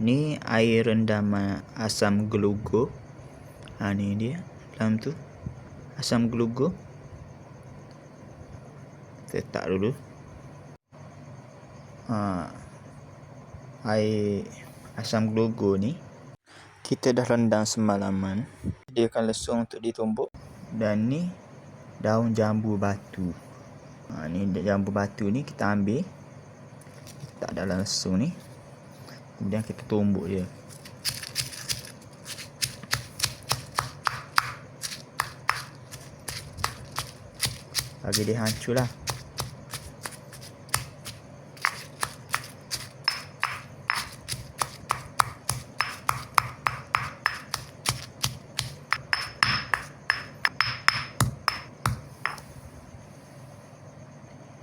Ni air rendam asam gelugur. Ha ni dia dalam tu. Asam gelugur. Kita letak dulu. Ha. Air asam gelugur ni kita dah rendam semalaman. Dia akan lesung untuk ditumbuk. Dan ni daun jambu batu. Ha, ni jambu batu ni kita ambil. Letak dalam lesung ni. Kemudian kita tumbuk dia. Bagi dia hancur lah.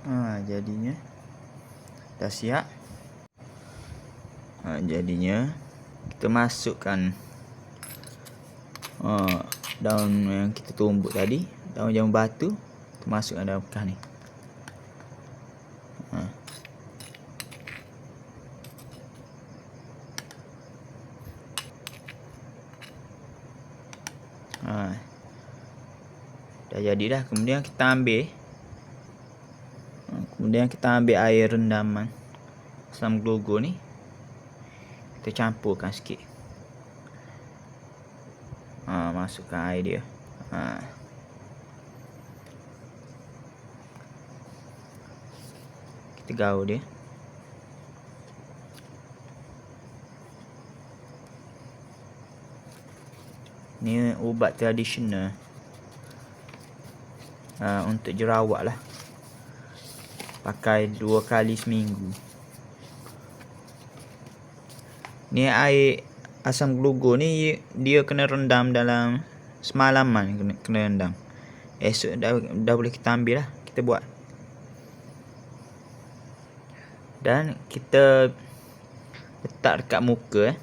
Ha, jadinya dah siap. Ha, jadinya kita masukkan ha, daun yang kita tumbuk tadi, daun jambu batu, kita masukkan dalam bekas ni. Ha. Ha. Dah jadi dah. Kemudian kita ambil Kemudian kita ambil air rendaman asam gelugur ni. Kita campurkan sikit. Ha, masukkan air dia. Ha. Kita gaul dia. Ni ubat tradisional. Ha, untuk jerawat lah pakai dua kali seminggu ni air asam gelugur ni dia kena rendam dalam semalaman kena, kena rendam. Esok dah, dah boleh kita ambil lah kita buat. Dan kita letak dekat muka eh